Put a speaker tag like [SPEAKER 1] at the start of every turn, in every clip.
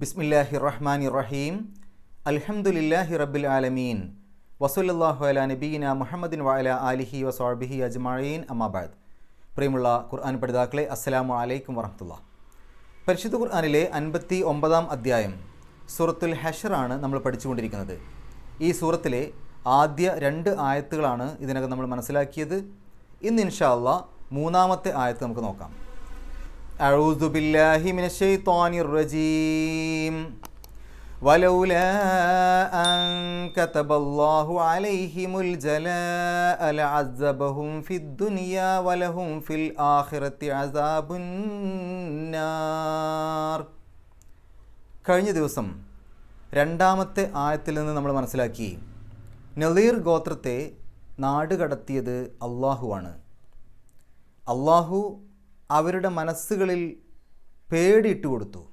[SPEAKER 1] ബിസ്മില്ലാഹി റഹ്മാൻ റഹീം അൽഹംദുലില്ലാഹി റബ്ബിൽ ആലമീൻ. വസുല്ലാഹു അല നബീന മുഹമ്മദിൻ വാല അലിഹി വസ്വാബിഹി അജ്മഈൻ. അമ്മാബാദ് പ്രിയമുള്ള ഖുർആൻ പഠിതാക്കളെ അസ്സലാമു അലൈക്കും വറഹമുല്ല പരിശുദ്ധ ഖുർആാനിലെ അൻപത്തി ഒമ്പതാം അധ്യായം സൂറത്തുൽ ഹഷറാണ് നമ്മൾ പഠിച്ചുകൊണ്ടിരിക്കുന്നത്. ഈ സൂറത്തിലെ ആദ്യ രണ്ട് ആയത്തുകളാണ് ഇതിനകം നമ്മൾ മനസ്സിലാക്കിയത്. ഇന്ന് ഇൻഷാ അള്ളാഹ് മൂന്നാമത്തെ ആയത്ത് നമുക്ക് നോക്കാം. أعوذ بالله من الشيطان الرجيم ولولا أن كتب الله عليهم الجلاء لعذبهم في الدنيا ولهم في الآخرة عذاب النار കഴിഞ്ഞ ദിവസം രണ്ടാമത്തെ ആയത്തിൽ നിന്ന് നമ്മൾ മനസ്സിലാക്കി നളീർ ഗോത്രത്തെ നാട് കടത്തിയത് അള്ളാഹുവാണ് അള്ളാഹു അവരുടെ മനസ്സുകളിൽ പേടിയിട്ട് കൊടുത്തു.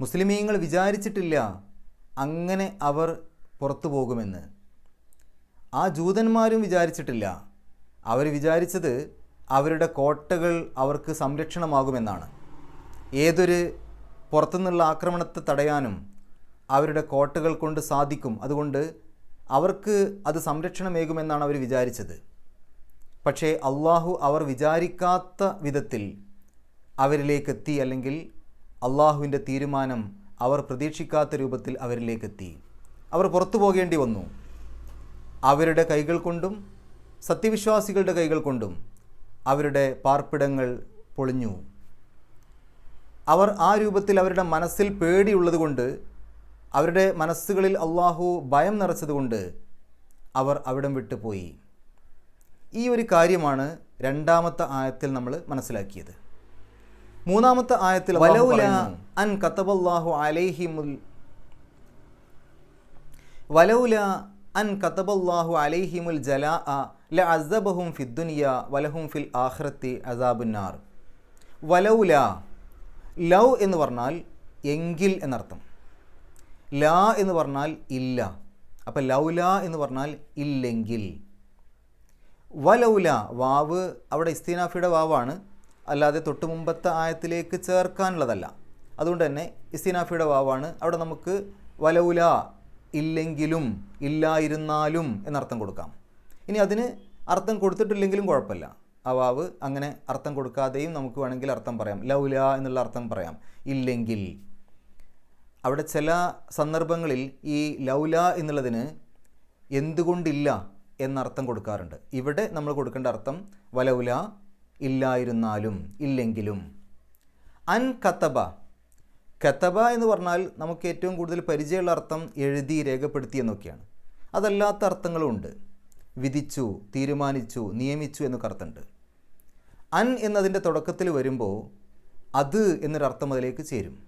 [SPEAKER 1] മുസ്ലിമീങ്ങൾ വിചാരിച്ചിട്ടില്ല അങ്ങനെ അവർ പുറത്തു പോകുമെന്ന്. ആ ജൂതന്മാരും വിചാരിച്ചിട്ടില്ല. അവർ വിചാരിച്ചത് അവരുടെ കോട്ടകൾ അവർക്ക് സംരക്ഷണമാകുമെന്നാണ്. ഏതൊരു പുറത്തുനിന്നുള്ള ആക്രമണത്തെ തടയാനും അവരുടെ കോട്ടകൾ കൊണ്ട് സാധിക്കും. അതുകൊണ്ട് അവർക്ക് അത് സംരക്ഷണമേകുമെന്നാണ് അവർ വിചാരിച്ചത്. പക്ഷേ അള്ളാഹു അവർ വിചാരിക്കാത്ത വിധത്തിൽ അവരിലേക്ക് എത്തി അല്ലെങ്കിൽ അള്ളാഹുവിന്റെ തീരുമാനം അവർ പ്രതീക്ഷിക്കാത്ത രൂപത്തിൽ അവരിലേക്കെത്തി. അവർ പുറത്തു പോകേണ്ടി വന്നു. അവരുടെ കൈകൾ കൊണ്ടും സത്യവിശ്വാസികളുടെ കൈകൾ കൊണ്ടും അവരുടെ പാർപ്പിടങ്ങൾ പൊളിഞ്ഞു. അവർ ആ രൂപത്തിൽ അവരുടെ മനസ്സിൽ പേടിയുള്ളതുകൊണ്ട് അവരുടെ മനസ്സുകളിൽ അള്ളാഹു ഭയം നിറച്ചതുകൊണ്ട് അവർ അവിടം വിട്ടു പോയി ഈ ഒരു കാര്യമാണ് രണ്ടാമത്തെ ആയത്തിൽ നമ്മൾ മനസ്സിലാക്കിയത്. മൂന്നാമത്തെ ആയത്തിൽ വലൗല അൻ കത്തബല്ലാഹു അലൈഹിമുൽ വലൗല അൻ കത്തബല്ലാഹു അലൈഹിമുൽ ജലാ ല അസബഹും ഫിദ്ദുനിയ വലഹും ഫിൽ അസാബുന്നാർ വലൗല ലൗ എന്ന് പറഞ്ഞാൽ എങ്കിൽ എന്നർത്ഥം. ലാ എന്ന് പറഞ്ഞാൽ ഇല്ല. അപ്പം ലൗല എന്ന് പറഞ്ഞാൽ ഇല്ലെങ്കിൽ. വലൗല വാവ് അവിടെ ഇസ്തീനാഫിയുടെ വാവാണ്. അല്ലാതെ തൊട്ട് മുമ്പത്തെ ആയത്തിലേക്ക് ചേർക്കാനുള്ളതല്ല. അതുകൊണ്ട് തന്നെ ഇസ്തീനാഫിയുടെ വാവാണ്. അവിടെ നമുക്ക് വലൗല ഇല്ലെങ്കിലും ഇല്ലായിരുന്നാലും എന്നർത്ഥം കൊടുക്കാം. ഇനി അതിന് അർത്ഥം കൊടുത്തിട്ടില്ലെങ്കിലും കുഴപ്പമില്ല. ആ വാവ് അങ്ങനെ അർത്ഥം കൊടുക്കാതെയും നമുക്ക് വേണമെങ്കിൽ അർത്ഥം പറയാം. ലൗല എന്നുള്ള അർത്ഥം പറയാം. ഇല്ലെങ്കിൽ. അവിടെ ചില സന്ദർഭങ്ങളിൽ ഈ ലൗല എന്നുള്ളതിന് എന്തുകൊണ്ടില്ല എന്നർത്ഥം കൊടുക്കാറുണ്ട്. ഇവിടെ നമ്മൾ കൊടുക്കേണ്ട അർത്ഥം വലൗല ഇല്ലായിരുന്നാലും ഇല്ലെങ്കിലും. അൻ കത്തബ കത്തബ എന്ന് പറഞ്ഞാൽ നമുക്ക് ഏറ്റവും കൂടുതൽ പരിചയമുള്ള അർത്ഥം എഴുതി രേഖപ്പെടുത്തി എന്നൊക്കെയാണ്. അതല്ലാത്ത അർത്ഥങ്ങളും ഉണ്ട്. വിധിച്ചു തീരുമാനിച്ചു നിയമിച്ചു എന്നൊക്കെ അർത്ഥമുണ്ട്. അൻ എന്നതിന്റെ തുടക്കത്തിൽ വരുമ്പോൾ അത് എന്നൊരർത്ഥം അതിലേക്ക് ചേരും.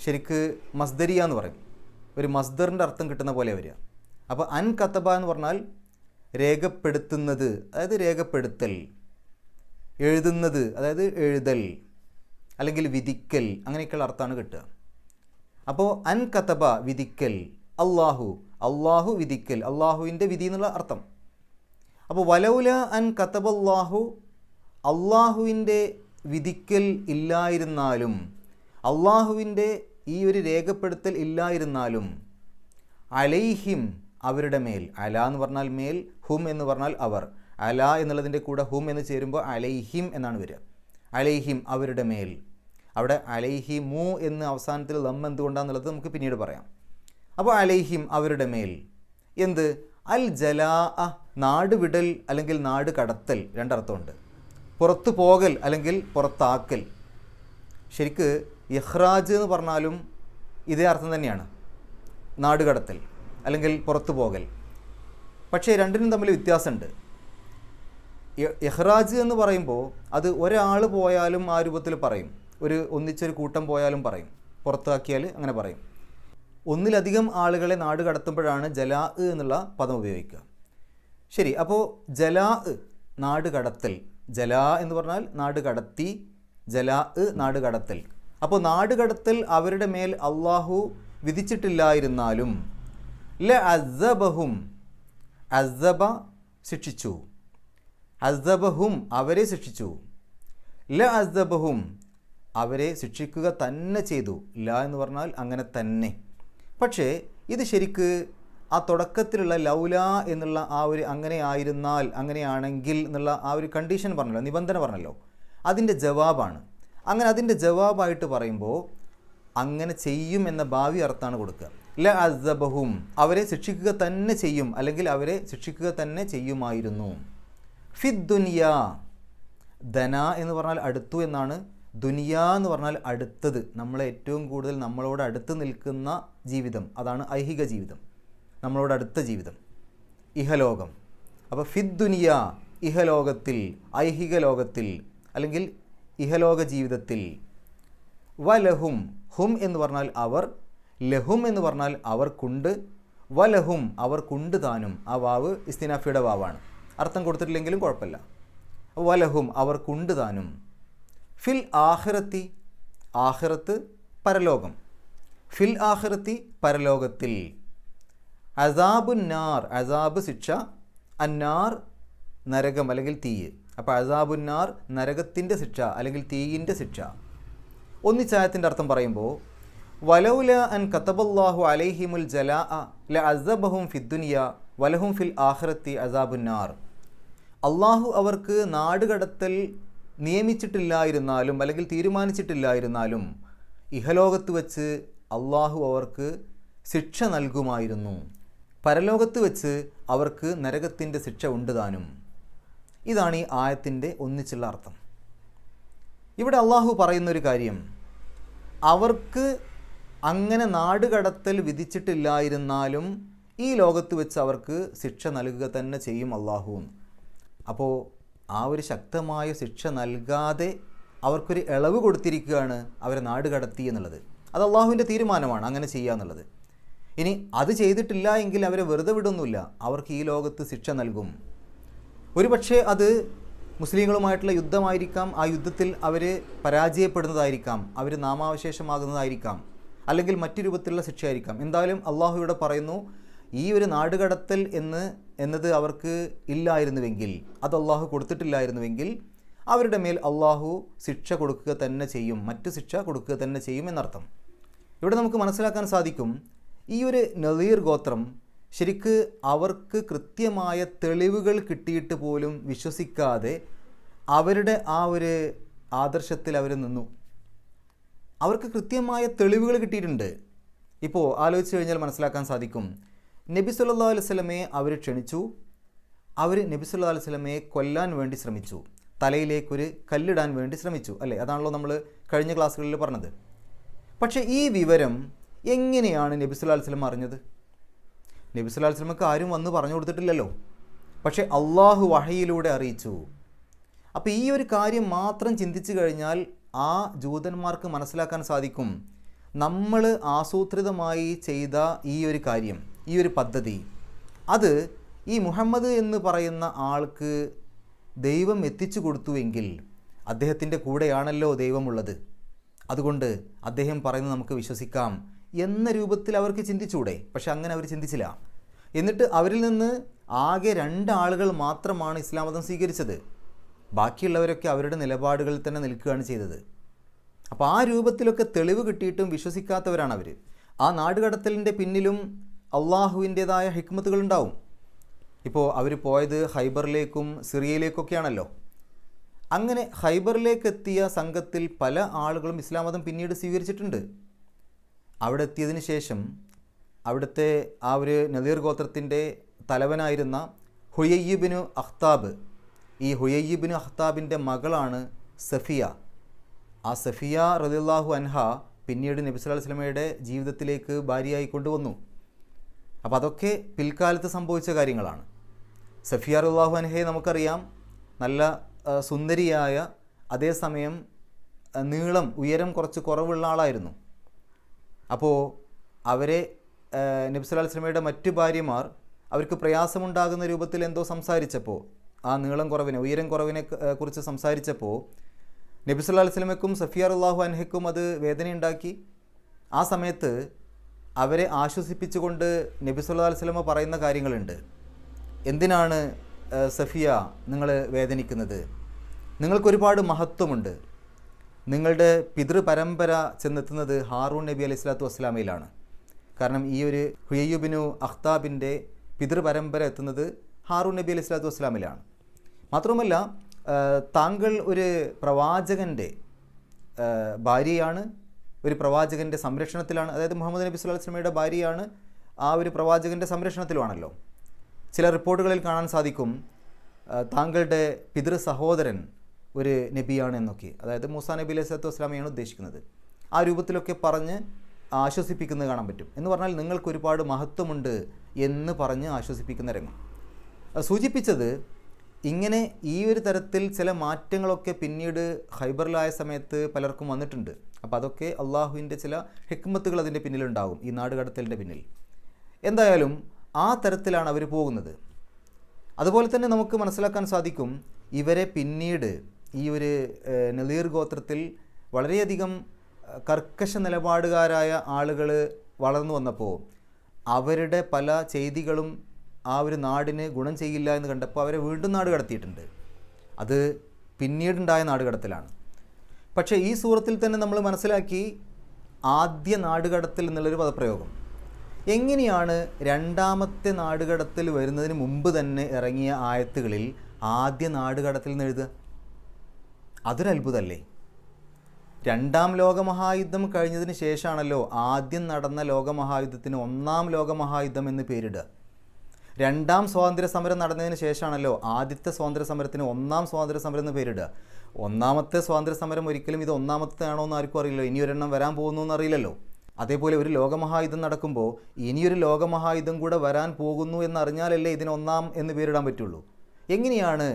[SPEAKER 1] ശരിക്ക് മസ്ദരിയ എന്ന് പറയും. ഒരു മസ്ദറിന്റെ അർത്ഥം കിട്ടുന്ന പോലെ വരിക. അപ്പോൾ അൻ കത്തബ എന്ന് പറഞ്ഞാൽ രേഖപ്പെടുത്തുന്നത് അതായത് രേഖപ്പെടുത്തൽ എഴുതുന്നത് അതായത് എഴുതൽ അല്ലെങ്കിൽ വിധിക്കൽ അങ്ങനെയൊക്കെയുള്ള അർത്ഥമാണ് കിട്ടുക. അപ്പോൾ അൻ കഥബ വിധിക്കൽ അള്ളാഹു അള്ളാഹു വിധിക്കൽ അള്ളാഹുവിന്റെ വിധി എന്നുള്ള അർത്ഥം. അപ്പോൾ വലൗല അൻ കത്തബല്ലാഹു അള്ളാഹുവിന്റെ വിധിക്കൽ ഇല്ലായിരുന്നാലും അള്ളാഹുവിന്റെ ഈ ഒരു രേഖപ്പെടുത്തൽ ഇല്ലായിരുന്നാലും അലൈഹിം അവരുടെ മേൽ അല എന്ന് പറഞ്ഞാൽ മേൽ ഹും എന്ന് പറഞ്ഞാൽ അവർ. അല എന്നുള്ളതിന്റെ കൂടെ ഹും എന്ന് ചേരുമ്പോൾ അലൈഹിം എന്നാണ് വരിക. അലൈഹിം അവരുടെ മേൽ. അവിടെ അലൈഹി മു എന്ന് അവസാനത്തിൽ ലം എന്തുകൊണ്ടാണെന്നുള്ളത് നമുക്ക് പിന്നീട് പറയാം. അപ്പോൾ അലൈഹിം അവരുടെ മേൽ. എന്ത്? അൽ ജലാ നാട് വിടൽ അല്ലെങ്കിൽ നാട് കടത്തൽ രണ്ടർത്ഥമുണ്ട്. പുറത്തു പോകൽ അല്ലെങ്കിൽ പുറത്താക്കൽ. ശരിക്ക് ഇഹ്റാജ് എന്ന് പറഞ്ഞാലും ഇതേ അർത്ഥം തന്നെയാണ്. നാട് കടത്തൽ. അല്ലെങ്കിൽ പുറത്തു പോകൽ. പക്ഷേ രണ്ടിനും തമ്മിൽ വ്യത്യാസമുണ്ട്. ഇഹ്റാജ് എന്ന് പറയുമ്പോൾ അത് ഒരാൾ പോയാലും ആ രൂപത്തിൽ പറയും. ഒരു ഒന്നിച്ചൊരു കൂട്ടം പോയാലും പറയും. പുറത്താക്കിയാൽ അങ്ങനെ പറയും. ഒന്നിലധികം ആളുകളെ നാട് കടത്തുമ്പോഴാണ് ജലാ എന്നുള്ള പദം ഉപയോഗിക്കുക. ശരി അപ്പോൾ ജലാ നാട് കടത്തൽ. ജലാ എന്ന് പറഞ്ഞാൽ നാട് കടത്തി ജലാ നാട് കടത്തൽ. അപ്പോൾ നാട് കടത്തൽ അവരുടെ മേൽ അള്ളാഹു വിധിച്ചിട്ടില്ലായിരുന്നാലും ല അസബഹും. അസബ ശിക്ഷിച്ചു. അസബഹും അവരെ ശിക്ഷിച്ചു. ല അസബഹും അവരെ ശിക്ഷിക്കുക തന്നെ ചെയ്തു. ല എന്ന് പറഞ്ഞാൽ അങ്ങനെ തന്നെ. പക്ഷേ ഇത് ശരിക്ക് ആ തുടക്കത്തിലുള്ള ലൗല എന്നുള്ള ആ ഒരു അങ്ങനെ ആയിരുന്നാൽ അങ്ങനെയാണെങ്കിൽ എന്നുള്ള ആ ഒരു കണ്ടീഷൻ പറഞ്ഞല്ലോ നിബന്ധന പറഞ്ഞല്ലോ. അതിന്റെ ജവാബാണ്. അങ്ങനെ അതിന്റെ ജവാബായിട്ട് പറയുമ്പോൾ അങ്ങനെ ചെയ്യും എന്ന ഭാവി അർത്ഥമാണ് കൊടുക്കുക. ല അസബഹും. അവരെ ശിക്ഷിക്കുക തന്നെ ചെയ്യും അല്ലെങ്കിൽ അവരെ ശിക്ഷിക്കുക തന്നെ ചെയ്യുമായിരുന്നു. ഫിദ് ദുനിയ. ധന എന്ന് പറഞ്ഞാൽ അടുത്തു എന്നാണ്. ദുനിയ എന്ന് പറഞ്ഞാൽ അടുത്തത്. നമ്മളെ ഏറ്റവും കൂടുതൽ നമ്മളോട് അടുത്ത് നിൽക്കുന്ന ജീവിതം. അതാണ് ഐഹിക ജീവിതം. നമ്മളോട് അടുത്ത ജീവിതം. ഇഹലോകം. അപ്പോൾ ഫിദ് ദുനിയ ഇഹലോകത്തിൽ ഐഹിക ലോകത്തിൽ അല്ലെങ്കിൽ ഇഹലോക ജീവിതത്തിൽ. വലഹും ഹും എന്ന് പറഞ്ഞാൽ അവർ ലഹും എന്ന് പറഞ്ഞാൽ അവർക്കുണ്ട്. വലഹും അവർക്കുണ്ട് താനും. ആ വാവ് ഇസ്തിനാഫിയുടെ വാവാണ്. അർത്ഥം കൊടുത്തിട്ടില്ലെങ്കിലും കുഴപ്പമില്ല. വലഹും അവർക്കുണ്ട് താനും. ഫിൽ ആഹിറത്തി ആഹിറത്ത് പരലോകം. ഫിൽ ആഹിറത്തി പരലോകത്തിൽ. അസാബുന്നാർ അസാബ് ശിക്ഷ അന്നാർ നരകം അല്ലെങ്കിൽ തീയ്. അപ്പോൾ അസാബുന്നാർ നരകത്തിന്റെ ശിക്ഷ അല്ലെങ്കിൽ തീയിന്റെ ശിക്ഷ. ഒന്നിച്ചായത്തിന്റെ അർത്ഥം പറയുമ്പോൾ വലൗല അൻ കത്തബല്ലാഹു അലൈഹിമുൽ ജലാ ല അസബഹും ഫിദ്ദുനിയ വലഹും ഫിൽ ആഖിറത്തി അസാബുന്നാർ അള്ളാഹു അവർക്ക് നാടുകടത്തൽ നിയമിച്ചിട്ടില്ലായിരുന്നാലും അല്ലെങ്കിൽ തീരുമാനിച്ചിട്ടില്ലായിരുന്നാലും ഇഹലോകത്ത് വച്ച് അള്ളാഹു അവർക്ക് ശിക്ഷ നൽകുമായിരുന്നു. പരലോകത്ത് വച്ച് അവർക്ക് നരകത്തിന്റെ ശിക്ഷ ഉണ്ട് താനും. ഇതാണ് ഈ ആയത്തിന്റെ ഒന്നിച്ചുള്ള അർത്ഥം. ഇവിടെ അള്ളാഹു പറയുന്നൊരു കാര്യം. അവർക്ക് അങ്ങനെ നാടുകടത്തൽ വിധിച്ചിട്ടില്ലായിരുന്നാലും ഈ ലോകത്ത് വെച്ച് അവർക്ക് ശിക്ഷ നൽകുക തന്നെ ചെയ്യും അള്ളാഹു അപ്പോൾ ആ ഒരു ശക്തമായ ശിക്ഷ നൽകാതെ അവർക്കൊരു ഇളവ് കൊടുത്തിരിക്കുകയാണ് അവരെ നാട് കടത്തി എന്നുള്ളത്. അത് അള്ളാഹുവിന്റെ തീരുമാനമാണ് അങ്ങനെ ചെയ്യുക എന്നുള്ളത്. ഇനി അത് ചെയ്തിട്ടില്ല എങ്കിൽ അവരെ വെറുതെ വിടുന്നില്ല. അവർക്ക് ഈ ലോകത്ത് ശിക്ഷ നൽകും. ഒരുപക്ഷെ അത് മുസ്ലിങ്ങളുമായിട്ടുള്ള യുദ്ധമായിരിക്കാം. ആ യുദ്ധത്തിൽ അവർ പരാജയപ്പെടുന്നതായിരിക്കാം. അവർ നാമാവശേഷമാകുന്നതായിരിക്കാം. അല്ലെങ്കിൽ മറ്റു രൂപത്തിലുള്ള ശിക്ഷയായിരിക്കാം. എന്തായാലും അള്ളാഹു ഇവിടെ പറയുന്നു ഈ ഒരു നാടുകടത്തൽ എന്ന് എന്നത് അവർക്ക് ഇല്ലായിരുന്നുവെങ്കിൽ അത് അള്ളാഹു കൊടുത്തിട്ടില്ലായിരുന്നുവെങ്കിൽ അവരുടെ മേൽ അള്ളാഹു ശിക്ഷ കൊടുക്കുക തന്നെ ചെയ്യും മറ്റു ശിക്ഷ കൊടുക്കുക തന്നെ ചെയ്യും എന്നർത്ഥം. ഇവിടെ നമുക്ക് മനസ്സിലാക്കാൻ സാധിക്കും ഈ ഒരു നദീർ ഗോത്രം ശരിക്ക് അവർക്ക് കൃത്യമായ തെളിവുകൾ കിട്ടിയിട്ട് പോലും വിശ്വസിക്കാതെ അവരുടെ ആ ഒരു ആദർശത്തിൽ അവർ നിന്നു. അവർക്ക് കൃത്യമായ തെളിവുകൾ കിട്ടിയിട്ടുണ്ട്. ഇപ്പോൾ ആലോചിച്ച് കഴിഞ്ഞാൽ മനസ്സിലാക്കാൻ സാധിക്കും. നബി സല്ലാ അലുസലമയെ അവർ ക്ഷണിച്ചു. അവർ നബി സല്ലാ അലുസലമയെ കൊല്ലാൻ വേണ്ടി ശ്രമിച്ചു. തലയിലേക്കൊരു കല്ലിടാൻ വേണ്ടി ശ്രമിച്ചു. അല്ലേ? അതാണല്ലോ നമ്മൾ കഴിഞ്ഞ ക്ലാസ്സുകളിൽ പറഞ്ഞത്. പക്ഷേ ഈ വിവരം എങ്ങനെയാണ് നബി സല്ലാ സ്വലം അറിഞ്ഞത്? നബി സല്ലാ വസ്ലമക്ക് ആരും വന്ന് പറഞ്ഞു കൊടുത്തിട്ടില്ലല്ലോ. പക്ഷേ അള്ളാഹു വഹയിലൂടെ അറിയിച്ചു. അപ്പോൾ ഈ ഒരു കാര്യം മാത്രം ചിന്തിച്ചു കഴിഞ്ഞാൽ ആ ജൂതന്മാർക്ക് മനസ്സിലാക്കാൻ സാധിക്കും. നമ്മൾ ആസൂത്രിതമായി ചെയ്ത ഈ ഒരു കാര്യം ഈ ഒരു പദ്ധതി. അത് ഈ മുഹമ്മദ് എന്ന് പറയുന്ന ആൾക്ക് ദൈവം എത്തിച്ചു കൊടുത്തുവെങ്കിൽ അദ്ദേഹത്തിന്റെ കൂടെയാണല്ലോ ദൈവമുള്ളത്. അതുകൊണ്ട് അദ്ദേഹം പറയുന്നത് നമുക്ക് വിശ്വസിക്കാം. എന്ന രൂപത്തിൽ അവർക്ക് ചിന്തിച്ചൂടെ? പക്ഷെ അങ്ങനെ അവർ ചിന്തിച്ചില്ല. എന്നിട്ട് അവരിൽ നിന്ന് ആകെ രണ്ടാളുകൾ മാത്രമാണ് ഇസ്ലാം മതം സ്വീകരിച്ചത്. ബാക്കിയുള്ളവരൊക്കെ അവരുടെ നിലപാടുകളിൽ തന്നെ നിൽക്കുകയാണ് ചെയ്തത്. അപ്പോൾ ആ രൂപത്തിലൊക്കെ തെളിവ് കിട്ടിയിട്ടും വിശ്വസിക്കാത്തവരാണ് അവർ ആ നാടുകടത്തലിന്റെ പിന്നിലും അള്ളാഹുവിന്റേതായ ഹിക്മത്തുകളുണ്ടാവും. ഇപ്പോൾ അവർ പോയത് ഹൈബറിലേക്കും സിറിയയിലേക്കൊക്കെയാണല്ലോ. അങ്ങനെ ഹൈബറിലേക്ക് എത്തിയ സംഘത്തിൽ പല ആളുകളും ഇസ്ലാം മതം പിന്നീട് സ്വീകരിച്ചിട്ടുണ്ട്. അവിടെ എത്തിയതിന് ശേഷം അവിടുത്തെ ആ ഒരു നദീർ ഗോത്രത്തിന്റെ തലവനായിരുന്ന ഹുയ്യബിനു അഖ്താബ് ഈ ഹുയയ്യബിനു അഹ്താബിന്റെ മകളാണ് സഫിയ. ആ സഫിയ റദിള്ളാഹു അൻഹ പിന്നീട് നബി സല്ലല്ലാഹു അലൈഹി ജീവിതത്തിലേക്ക് ഭാര്യയായി കൊണ്ടുവന്നു. അപ്പോൾ അതൊക്കെ പിൽക്കാലത്ത് സംഭവിച്ച കാര്യങ്ങളാണ്. സഫിയ റദിള്ളാഹു അൻഹയെ നമുക്കറിയാം. നല്ല സുന്ദരിയായ അതേസമയം നീളം ഉയരം കുറച്ച് കുറവുള്ള ആളായിരുന്നു. അപ്പോൾ അവരെ നബി സല്ലല്ലാഹു അലൈഹി വസല്ലമയുടെ മറ്റു ഭാര്യമാർ അവർക്ക് പ്രയാസമുണ്ടാകുന്ന രൂപത്തിൽ എന്തോ സംസാരിച്ചപ്പോൾ ആ നീളം കുറവിനെ ഉയരം കുറവിനെ കുറിച്ച് സംസാരിച്ചപ്പോൾ നബി സല്ലല്ലാഹു അലൈഹി വസല്ലമയ്ക്കും സഫിയാർ അള്ളാഹു അൻഹയ്ക്കും അത് വേദനയുണ്ടാക്കി. ആ സമയത്ത് അവരെ ആശ്വസിപ്പിച്ചുകൊണ്ട് നബി സല്ലല്ലാഹു അലൈഹി വസല്ലമ പറയുന്ന കാര്യങ്ങളുണ്ട്. എന്തിനാണ് സഫിയ നിങ്ങൾ വേദനിക്കുന്നത്? നിങ്ങൾക്കൊരുപാട് മഹത്വമുണ്ട്. നിങ്ങളുടെ പിതൃപരമ്പര ചെന്നെത്തുന്നത് ഹാറൂൺ നബി അലൈഹി സ്വലാത്തു വസ്സലാമയിലാണ്. കാരണം ഈ ഒരു ഹുയ്യുബിനു അഖ്താബിന്റെ പിതൃപരമ്പര എത്തുന്നത് ഹാറൂൺ നബി അലൈഹി സ്വലാത്തു വസ്സലാമിലാണ്. മാത്രമല്ല താങ്കൾ ഒരു പ്രവാചകന്റെ ഭാര്യയാണ് ഒരു പ്രവാചകന്റെ സംരക്ഷണത്തിലാണ് അതായത് മുഹമ്മദ് നബി സ്വല്ലാ അലൈഹി വസല്ലമയുടെ ഭാര്യയാണ് ആ ഒരു പ്രവാചകന്റെ സംരക്ഷണത്തിലുമാണല്ലോ. ചില റിപ്പോർട്ടുകളിൽ കാണാൻ സാധിക്കും താങ്കളുടെ പിതൃ സഹോദരൻ ഒരു നബിയാണ് എന്നൊക്കെ. അതായത് മൂസാ നബി അലൈഹി സ്വലത്തു വസ്ലാമിയാണ് ഉദ്ദേശിക്കുന്നത്. ആ രൂപത്തിലൊക്കെ പറഞ്ഞ് ആശ്വസിപ്പിക്കുന്നത് കാണാൻ പറ്റും. എന്ന് പറഞ്ഞാൽ നിങ്ങൾക്ക് ഒരുപാട് മഹത്വമുണ്ട് എന്ന് പറഞ്ഞ് ആശ്വസിപ്പിക്കുന്ന രംഗം. സൂചിപ്പിച്ചത് ഇങ്ങനെ ഈ ഒരു തരത്തിൽ ചില മാറ്റങ്ങളൊക്കെ പിന്നീട് ഹൈബറിലായ സമയത്ത് പലർക്കും വന്നിട്ടുണ്ട്. അപ്പോൾ അതൊക്കെ അള്ളാഹുവിന്റെ ചില ഹിക്മത്തുകൾ അതിന്റെ പിന്നിലുണ്ടാകും ഈ നാടുകടത്തലിന്റെ പിന്നിൽ. എന്തായാലും ആ തരത്തിലാണ് അവർ പോകുന്നത്. അതുപോലെ തന്നെ നമുക്ക് മനസ്സിലാക്കാൻ സാധിക്കും ഇവരെ പിന്നീട് ഈ ഒരു ഏഹ്, ഗോത്രത്തിൽ വളരെയധികം കർക്കശ നിലപാടുകാരായ ആളുകൾ വളർന്നു വന്നപ്പോൾ അവരുടെ പല ചെയ്തികളും ആ ഒരു നാടിന് ഗുണം ചെയ്യില്ല എന്ന് കണ്ടപ്പോൾ അവരെ വീണ്ടും നാട് കടത്തിയിട്ടുണ്ട്. അത് പിന്നീടുണ്ടായ നാടുകടത്തിലാണ്. പക്ഷേ ഈ സൂറത്തിൽ തന്നെ നമ്മൾ മനസ്സിലാക്കി ആദ്യ നാടുകടത്തിൽ എന്നുള്ളൊരു പദപ്രയോഗം. എങ്ങനെയാണ് രണ്ടാമത്തെ നാടുകടത്തിൽ വരുന്നതിന് മുമ്പ് തന്നെ ഇറങ്ങിയ ആയത്തുകളിൽ ആദ്യ നാടുകടത്തിൽ നിന്ന് എഴുതുക? അതൊരു അത്ഭുതമല്ലേ രണ്ടാം ലോകമഹായുദ്ധം കഴിഞ്ഞതിന് ശേഷമാണല്ലോ ആദ്യം നടന്ന ലോകമഹായുദ്ധത്തിന് ഒന്നാം ലോകമഹായുദ്ധം എന്ന് പേരിടുക. രണ്ടാം സ്വാതന്ത്ര്യ സമരം നടന്നതിന് ശേഷമാണല്ലോ ആദ്യത്തെ സ്വാതന്ത്ര്യ സമരത്തിന് ഒന്നാം സ്വാതന്ത്ര്യ സമരം എന്ന് പേരിടുക. ഒന്നാമത്തെ സ്വാതന്ത്ര്യ സമരം ഒരിക്കലും ഇത് ഒന്നാമത്തെ ആണോ എന്ന് ആർക്കും അറിയില്ലല്ലോ. ഇനി ഒരെണ്ണം വരാൻ പോകുന്നു എന്നറിയില്ലല്ലോ അതേപോലെ ഒരു ലോകമഹായുദ്ധം നടക്കുമ്പോൾ ഇനിയൊരു ലോകമഹായുദ്ധം കൂടെ വരാൻ പോകുന്നു എന്നറിഞ്ഞാലല്ലേ ഇതിന് ഒന്നാം എന്ന് പേരിടാൻ പറ്റുള്ളൂ. എങ്ങനെയാണ്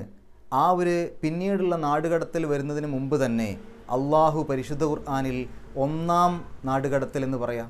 [SPEAKER 1] ആ ഒരു പിന്നീടുള്ള നാടുകടത്തിൽ വരുന്നതിന് മുമ്പ് തന്നെ അള്ളാഹു പരിശുദ്ധ ഖുർആാനിൽ ഒന്നാം നാടുകടത്തൽ എന്ന് പറയാം?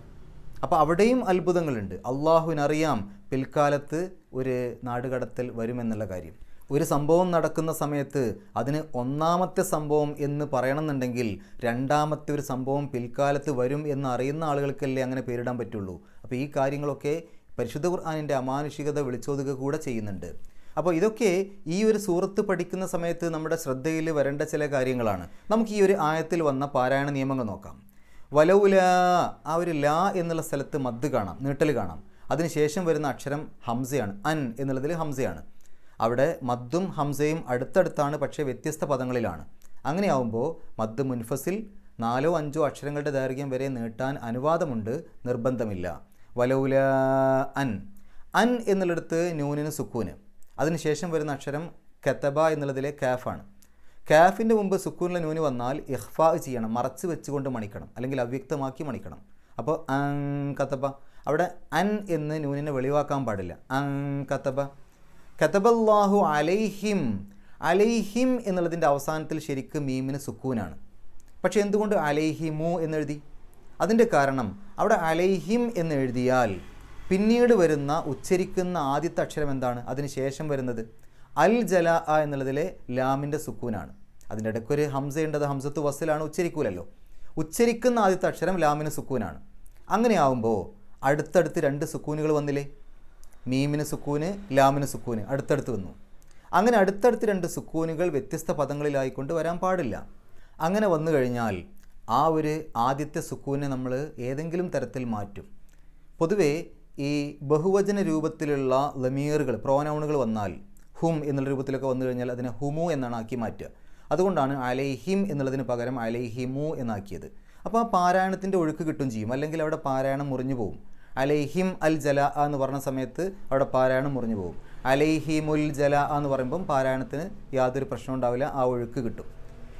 [SPEAKER 1] അപ്പോൾ അവിടെയും അത്ഭുതങ്ങളുണ്ട്. അള്ളാഹുവിനറിയാം പിൽക്കാലത്ത് ഒരു നാടുകടത്തൽ വരുമെന്നുള്ള കാര്യം. ഒരു സംഭവം നടക്കുന്ന സമയത്ത് അതിന് ഒന്നാമത്തെ സംഭവം എന്ന് പറയണമെന്നുണ്ടെങ്കിൽ രണ്ടാമത്തെ ഒരു സംഭവം പിൽക്കാലത്ത് വരും എന്ന് അറിയുന്ന ആളുകൾക്കല്ലേ അങ്ങനെ പേരിടാൻ പറ്റുള്ളൂ. അപ്പോൾ ഈ കാര്യങ്ങളൊക്കെ പരിശുദ്ധ ഖുർആാനിന്റെ അമാനുഷികത വിളിച്ചോതുക കൂടെ ചെയ്യുന്നുണ്ട്. അപ്പോൾ ഇതൊക്കെ ഈ ഒരു സൂറത്ത് പഠിക്കുന്ന സമയത്ത് നമ്മുടെ ശ്രദ്ധയിൽ വരേണ്ട ചില കാര്യങ്ങളാണ്. നമുക്ക് ഈ ഒരു ആയത്തിൽ വന്ന പാരായണ നിയമങ്ങൾ നോക്കാം. വലൗല ആ ഒരു ലാ എന്നുള്ള സ്ഥലത്ത് മദ് കാണാം നീട്ടൽ കാണാം. അതിനുശേഷം വരുന്ന അക്ഷരം ഹംസയാണ് അൻ എന്നുള്ളതിൽ ഹംസയാണ്. അവിടെ മദ്ദും ഹംസയും അടുത്തടുത്താണ് പക്ഷേ വ്യത്യസ്ത പദങ്ങളിലാണ്. അങ്ങനെയാവുമ്പോൾ മദ് മുൻഫസിൽ നാലോ അഞ്ചോ അക്ഷരങ്ങളുടെ ദൈർഘ്യം വരെ നീട്ടാൻ അനുവാദമുണ്ട് നിർബന്ധമില്ല. വലൗല അൻ. അൻ എന്നുള്ളിടത്ത് നൂനിന് സുക്കൂന്. അതിനുശേഷം വരുന്ന അക്ഷരം കത്തബ എന്നുള്ളതിലെ കാഫാണ്. കാഫിന്റെ മുമ്പ് സുക്കൂനിലെ നൂന് വന്നാൽ ഇഹ്ഫാ ചെയ്യണം മറച്ച് വെച്ചുകൊണ്ട് മണിക്കണം അല്ലെങ്കിൽ അവ്യക്തമാക്കി മണിക്കണം. അപ്പോൾ അൻ കത്തബ. അവിടെ അൻ എന്ന് നൂനിനെ വെളിവാക്കാൻ പാടില്ല. അൻ കത്തബ. കത്തബല്ലാഹു അലൈഹിം അലൈഹിം എന്നുള്ളതിന്റെ അവസാനത്തിൽ ശരിക്കും മീമിന് സുക്കൂനാണ്. പക്ഷെ എന്തുകൊണ്ട് അലൈഹിമു എന്നെഴുതി? അതിന്റെ കാരണം അവിടെ അലൈഹിം എന്ന് എഴുതിയാൽ പിന്നീട് വരുന്ന ഉച്ചരിക്കുന്ന ആദ്യത്തെ അക്ഷരം എന്താണ്? അതിന് ശേഷം വരുന്നത്. അൽ ജല എന്നുള്ളതിലെ ലാമിന്റെ സുക്കൂനാണ്. അതിന്റെ ഇടയ്ക്കൊരു ഹംസയുണ്ടത് ഹംസത്ത് വസ്സിലാണ് ഉച്ചരിക്കൂലല്ലോ. ഉച്ചരിക്കുന്ന ആദ്യത്തെ അക്ഷരം ലാമിന് സുക്കൂനാണ്. അങ്ങനെയാവുമ്പോൾ അടുത്തടുത്ത് രണ്ട് സുക്കൂനുകൾ വന്നില്ലേ? മീമിന് സുക്കൂന് ലാമിന് സുക്കൂന് അടുത്തടുത്ത് വന്നു. അങ്ങനെ അടുത്തടുത്ത് രണ്ട് സുക്കൂനുകൾ വ്യത്യസ്ത പദങ്ങളിലായിക്കൊണ്ട് വരാൻ പാടില്ല. അങ്ങനെ വന്നു കഴിഞ്ഞാൽ ആ ഒരു ആദ്യത്തെ സുക്കൂനെ നമ്മൾ ഏതെങ്കിലും തരത്തിൽ മാറ്റും. പൊതുവേ ഈ ബഹുവചന രൂപത്തിലുള്ള ലമീറുകൾ പ്രോനൗണുകൾ വന്നാൽ ഹും എന്നുള്ള രൂപത്തിലൊക്കെ വന്നു കഴിഞ്ഞാൽ അതിനെ ഹുമു എന്നാണ് ആക്കി മാറ്റുക. അതുകൊണ്ടാണ് അലൈഹിം എന്നുള്ളതിന് പകരം അലൈഹിമു എന്നാക്കിയത്. അപ്പോൾ ആ പാരായണത്തിന്റെ ഒഴുക്ക് കിട്ടും ചെയ്യും. അല്ലെങ്കിൽ അവിടെ പാരായണം മുറിഞ്ഞു പോകും അലൈഹിം അൽ ജല എന്ന് പറഞ്ഞ സമയത്ത് അവിടെ പാരായണം മുറിഞ്ഞു പോകും അലൈഹിമുൽ ജല എന്ന് പറയുമ്പം പാരായണത്തിന് യാതൊരു പ്രശ്നവും ഉണ്ടാവില്ല. ആ ഒഴുക്ക് കിട്ടും.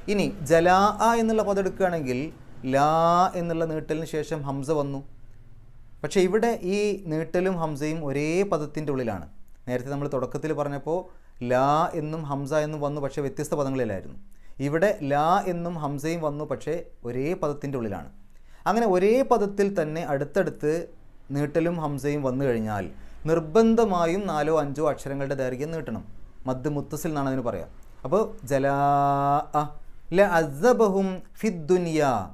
[SPEAKER 1] ഇനി ജല എന്നുള്ള പദം എടുക്കുകയാണെങ്കിൽ ലാ എന്നുള്ള നീട്ടലിന് ശേഷം ഹംസ വന്നു. പക്ഷേ ഇവിടെ ഈ നീട്ടലും ഹംസയും ഒരേ പദത്തിന്റെ ഉള്ളിലാണ്. നേരത്തെ നമ്മൾ തുടക്കത്തിൽ പറഞ്ഞപ്പോൾ ലാ എന്നും ഹംസ എന്നും വന്നു പക്ഷേ വ്യത്യസ്ത പദങ്ങളിലായിരുന്നു. ഇവിടെ ലാ എന്നും ഹംസയും വന്നു പക്ഷേ ഒരേ പദത്തിന്റെ ഉള്ളിലാണ്. അങ്ങനെ ഒരേ പദത്തിൽ തന്നെ അടുത്തടുത്ത് നീട്ടലും ഹംസയും വന്നു കഴിഞ്ഞാൽ നിർബന്ധമായും നാലോ അഞ്ചോ അക്ഷരങ്ങളുടെ ദൈർഘ്യം നീട്ടണം. മദ് മുത്തസിൽ എന്നാണ് അതിന് പറയാം. അപ്പോൾ ജലാ ഫിദ്ദുനിയ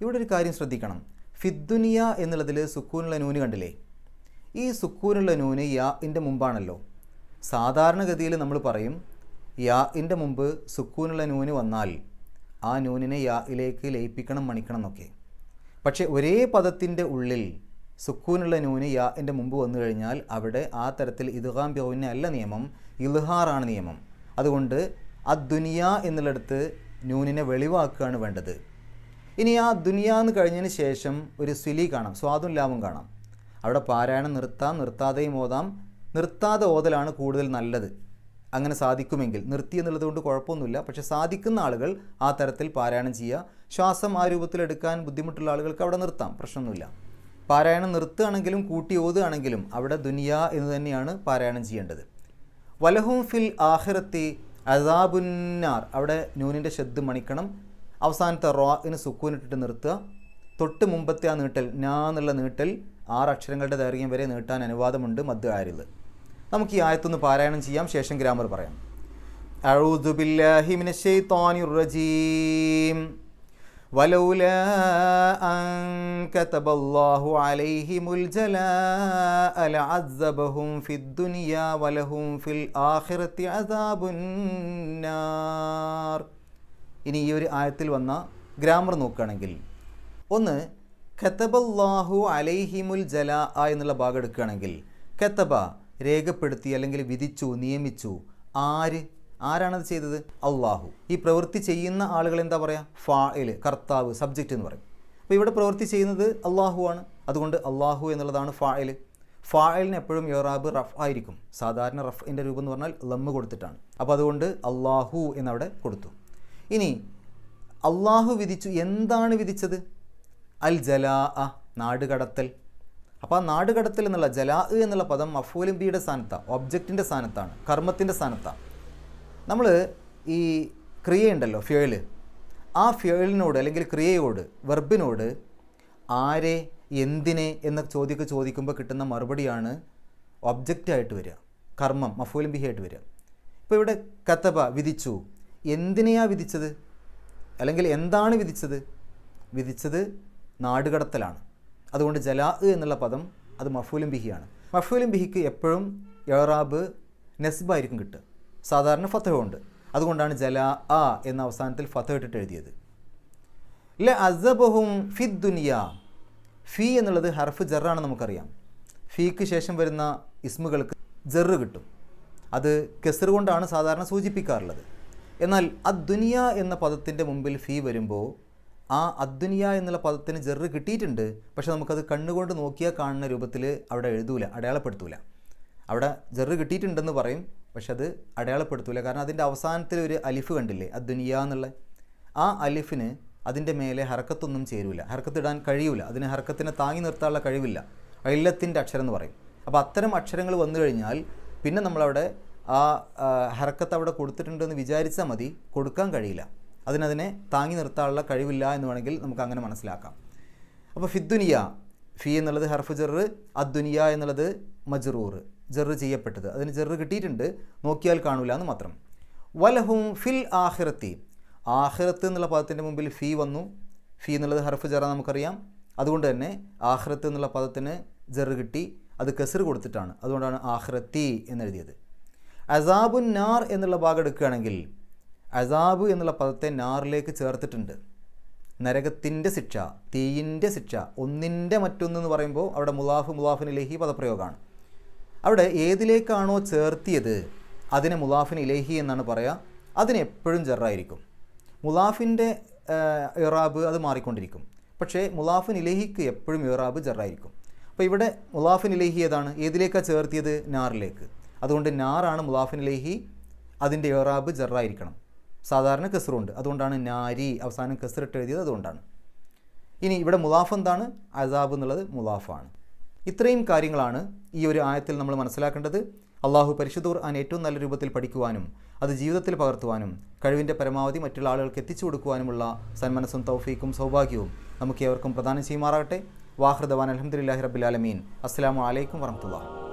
[SPEAKER 1] ഇവിടെ ഒരു കാര്യം ശ്രദ്ധിക്കണം. ഫിദ്ദുനിയ എന്നുള്ളതിൽ സുക്കൂനുള്ള നൂന് കണ്ടില്ലേ? ഈ സുക്കൂനുള്ള നൂന് യാ ഇന്റെ മുമ്പാണല്ലോ. സാധാരണഗതിയിൽ നമ്മൾ പറയും യാ ഇന്റെ മുമ്പ് സുക്കൂനുള്ള നൂന് വന്നാൽ ആ നൂനിനെ യാ ഇലേക്ക് ലയിപ്പിക്കണം മണിക്കണം എന്നൊക്കെ. പക്ഷേ ഒരേ പദത്തിന്റെ ഉള്ളിൽ സുക്കൂനുള്ള നൂന് യാ ഇന്റെ മുമ്പ് വന്നു കഴിഞ്ഞാൽ അവിടെ ആ തരത്തിൽ ഇദ്ഹാം ബിഹുവിന് അല്ല നിയമം ഇൽഹാറാണ് നിയമം. അതുകൊണ്ട് അദ്ദുനിയ എന്നുള്ളിടത്ത് നൂനിനെ വെളിവാക്കുകയാണ് വേണ്ടത്. ഇനി ആ ദുനിയ എന്ന് കഴിഞ്ഞതിന് ശേഷം ഒരു സ്വിലി കാണാം സ്വാദും ലാഭം കാണാം. അവിടെ പാരായണം നിർത്താം നിർത്താതെയും ഓതാം. നിർത്താതെ ഓതലാണ് കൂടുതൽ നല്ലത്. അങ്ങനെ സാധിക്കുമെങ്കിൽ നിർത്തി എന്നുള്ളത് കൊണ്ട് കുഴപ്പമൊന്നുമില്ല. പക്ഷേ സാധിക്കുന്ന ആളുകൾ ആ തരത്തിൽ പാരായണം ചെയ്യുക. ശ്വാസം ആ രൂപത്തിൽ എടുക്കാൻ ബുദ്ധിമുട്ടുള്ള ആളുകൾക്ക് അവിടെ നിർത്താം. പ്രശ്നമൊന്നുമില്ല. പാരായണം നിർത്തുകയാണെങ്കിലും കൂട്ടി ഓതുകയാണെങ്കിലും അവിടെ ദുനിയ എന്ന് തന്നെയാണ് പാരായണം ചെയ്യേണ്ടത്. വലഹും ഫിൽ ആഹിറത്തി അദാബുന്നാർ അവിടെ നൂനിന്റെ ശബ്ദ് മണിക്കണം. അവസാനത്തെ റോയിന് സുക്കൂനിട്ടിട്ട് നിർത്തുക. തൊട്ട് മുമ്പത്തെ ആ നീട്ടൽ ഞാന്നുള്ള എന്നുള്ള നീട്ടൽ. ആറ് അക്ഷരങ്ങളുടെ ദൈർഘ്യം വരെ നീട്ടാൻ അനുവാദമുണ്ട് മദ് ആരിൽ നമുക്ക് ഈ ആയത്തൊന്ന് പാരായണം ചെയ്യാം ശേഷം ഗ്രാമർ പറയാം أعوذ بالله من الشيطان الرجيم ولولا أن كتب الله عليهم الجلاء لعذبهم في الدنيا ولهم في الآخرة عذاب النار ഇനി ഈ ഒരു ആയത്തിൽ വന്ന ഗ്രാമർ നോക്കുകയാണെങ്കിൽ ഒന്ന് ഖത്തബല്ലാഹു അലൈഹിമുൽ ജല എന്നുള്ള ഭാഗം എടുക്കുകയാണെങ്കിൽ ഖത്തബ രേഖപ്പെടുത്തി അല്ലെങ്കിൽ വിധിച്ചു നിയമിച്ചു ആര്? ആരാണത് ചെയ്തത്? അള്ളാഹു ഈ പ്രവൃത്തി ചെയ്യുന്ന ആളുകൾ എന്താ പറയുക ഫായിൽ കർത്താവ് സബ്ജക്റ്റ് എന്ന് പറയും. അപ്പോൾ ഇവിടെ പ്രവൃത്തി ചെയ്യുന്നത് അള്ളാഹു ആണ്. അതുകൊണ്ട് അള്ളാഹു എന്നുള്ളതാണ് ഫായിൽ ഫായിലിന് എപ്പോഴും യോറാബ് റഫ് ആയിരിക്കും. സാധാരണ റഫിന്റെ രൂപം എന്ന് പറഞ്ഞാൽ ലമ്മ് കൊടുത്തിട്ടാണ്. അപ്പോൾ അതുകൊണ്ട് അള്ളാഹു എന്നവിടെ കൊടുത്തു. ഇനി അള്ളാഹു വിധിച്ചു എന്താണ് വിധിച്ചത്? അൽ ജലാ അ നാട് കടത്തൽ അപ്പോൾ ആ നാട് കടത്തൽ എന്നുള്ള ജലാ എന്നുള്ള പദം മഫൂലും സ്ഥാനത്താണ് ഒബ്ജക്റ്റിന്റെ സ്ഥാനത്താണ് കർമ്മത്തിന്റെ സ്ഥാനത്താണ് നമ്മൾ ഈ ക്രിയയുണ്ടല്ലോ ഫ്യോയിൽ ആ ഫ്യോയിലിനോട് അല്ലെങ്കിൽ ക്രിയയോട് വെർബിനോട് ആരെ എന്തിനെ എന്ന ചോദ്യമൊക്കെ ചോദിക്കുമ്പോൾ കിട്ടുന്ന മറുപടിയാണ് ഒബ്ജക്റ്റായിട്ട് വരിക കർമ്മം മഫൂലും ബിഹി ആയിട്ട് വരിക. ഇപ്പോൾ ഇവിടെ കത്തബ വിധിച്ചു എന്തിനെയാണ് വിധിച്ചത്? അല്ലെങ്കിൽ എന്താണ് വിധിച്ചത്? വിധിച്ചത് നാടുകടത്തലാണ്. അതുകൊണ്ട് ജലാ എന്നുള്ള പദം അത് മഫൂലും ബിഹിയാണ്. മഫൂലും ബിഹിക്ക് എപ്പോഴും എറാബ് നെസ്ബായിരിക്കും കിട്ടുക. സാധാരണ ഫത്തഹുണ്ട് അതുകൊണ്ടാണ് ജലാ ആ എന്ന അവസാനത്തിൽ ഫത്തഹ ഇട്ടിട്ട് എഴുതിയത്. ല അസബഹും ഫി ദുനിയ. ഫി എന്നുള്ളത് ഹർഫ് ജറാണ് നമുക്കറിയാം. ഫീക്ക് ശേഷം വരുന്ന ഇസ്മുകൾക്ക് ജെറ് കിട്ടും. അത് കെസർ കൊണ്ടാണ് സാധാരണ സൂചിപ്പിക്കാറുള്ളത്. എന്നാൽ അദ്ദുനിയ എന്ന പദത്തിന്റെ മുമ്പിൽ ഫീ വരുമ്പോൾ ആ അദ്ദുനിയ എന്നുള്ള പദത്തിന് ജെറ് കിട്ടിയിട്ടുണ്ട്. പക്ഷെ നമുക്കത് കണ്ണുകൊണ്ട് നോക്കിയാൽ കാണുന്ന രൂപത്തിൽ അവിടെ എഴുതൂല അടയാളപ്പെടുത്തൂല. അവിടെ ജെറ് കിട്ടിയിട്ടുണ്ടെന്ന് പറയും പക്ഷെ അത് അടയാളപ്പെടുത്തൂല. കാരണം അതിന്റെ അവസാനത്തിൽ ഒരു അലിഫ് കണ്ടില്ലേ അദ്ദുനിയ എന്നുള്ള? ആ അലിഫിന് അതിന്റെ മേലെ ഹർക്കത്തൊന്നും ചേരൂല. ഹർക്കത്തിടാൻ കഴിയൂല. അതിന് ഹർക്കത്തിനെ താങ്ങി നിർത്താനുള്ള കഴിവില്ല. ഐല്ലത്തിന്റെ അക്ഷരം എന്ന് പറയും. അപ്പോൾ അത്തരം അക്ഷരങ്ങൾ വന്നു കഴിഞ്ഞാൽ പിന്നെ നമ്മളവിടെ ആ, ഹർക്കത്ത് അവിടെ കൊടുത്തിട്ടുണ്ടെന്ന് വിചാരിച്ചാൽ മതി. കൊടുക്കാൻ കഴിയില്ല. അതിനതിനെ താങ്ങി നിർത്താനുള്ള കഴിവില്ല എന്ന് വേണമെങ്കിൽ നമുക്ക് അങ്ങനെ മനസ്സിലാക്കാം. അപ്പോൾ ഫിദ്ദുനിയ ഫി എന്നുള്ളത് ഹർഫ് ജെറ് അദ്ദുനിയ എന്നുള്ളത് മജ്റൂർ ജെറ് ചെയ്യപ്പെട്ടത്. അതിന് ജെറ് കിട്ടിയിട്ടുണ്ട് നോക്കിയാൽ കാണൂല എന്ന് മാത്രം. വലഹും ഫിൽ ആഹിറത്തി ആഹിറത്ത് എന്നുള്ള പദത്തിന്റെ മുമ്പിൽ ഫീ വന്നു. ഫീ എന്നുള്ളത് ഹർഫ് ജറ നമുക്കറിയാം. അതുകൊണ്ട് തന്നെ ആഹിറത്ത് എന്നുള്ള പദത്തിന് ജെറ് കിട്ടി. അത് കെസർ കൊടുത്തിട്ടാണ്. അതുകൊണ്ടാണ് ആഹിറത്തി എന്നെഴുതിയത്. അസാബുൻ നാർ എന്നുള്ള ഭാഗം എടുക്കുകയാണെങ്കിൽ അസാബ് എന്നുള്ള പദത്തെ നാറിലേക്ക് ചേർത്തിട്ടുണ്ട്. നരകത്തിന്റെ ശിക്ഷ തീയിന്റെ ശിക്ഷ ഒന്നിന്റെ മറ്റൊന്നെന്ന് പറയുമ്പോൾ അവിടെ മുലാഫ് മുലാഫിന് ഇലഹി പദപ്രയോഗമാണ്. അവിടെ ഏതിലേക്കാണോ ചേർത്തിയത് അതിനെ മുലാഫിന് ഇലേഹി എന്നാണ് പറയുക. അതിന് എപ്പോഴും മുലാഫിന്റെ ഇറാബ് അത് മാറിക്കൊണ്ടിരിക്കും. പക്ഷേ മുലാഫിൻ ഇലേഹിക്ക് എപ്പോഴും ഇറാബ് ചെറായിരിക്കും അപ്പോൾ ഇവിടെ മുലാഫിൻ ഇലേഹി ഏതാണ്? ഏതിലേക്കാണ് ചേർത്തിയത്? നാറിലേക്ക്. അതുകൊണ്ട് നാറാണ് മുലാഫിൻ ഇലേഹി അതിന്റെ ഇറാബ് ജറായിരിക്കണം. സാധാരണ കെസറുണ്ട് അതുകൊണ്ടാണ് നാരി അവസാനം കെസറിട്ട് എഴുതിയത് അതുകൊണ്ടാണ്. ഇനി ഇവിടെ മുലാഫ് എന്താണ്? അസാബ് എന്നുള്ളത് മുലാഫാണ് ഇത്രയും കാര്യങ്ങളാണ് ഈ ഒരു ആയത്തിൽ നമ്മൾ മനസ്സിലാക്കേണ്ടത്. അള്ളാഹു പരിശുദ്ധ ആൻ ഏറ്റവും നല്ല രൂപത്തിൽ പഠിക്കുവാനും അത് ജീവിതത്തിൽ പകർത്തുവാനും കഴിവിന്റെ പരമാവധി മറ്റുള്ള ആളുകൾക്ക് എത്തിച്ചു കൊടുക്കുവാനുമുള്ള സന്മനസ്സും തൗഫീക്കും സൗഭാഗ്യവും നമുക്ക് ഏവർക്കും പ്രദാനം ചെയ്യുമാറാകട്ടെ. വാഹൃദവാൻ അലഹമുല്ലാഹി റബ്ബിലാലമീൻ അസ്സാം വലൈക്കും വറഹമുല്ല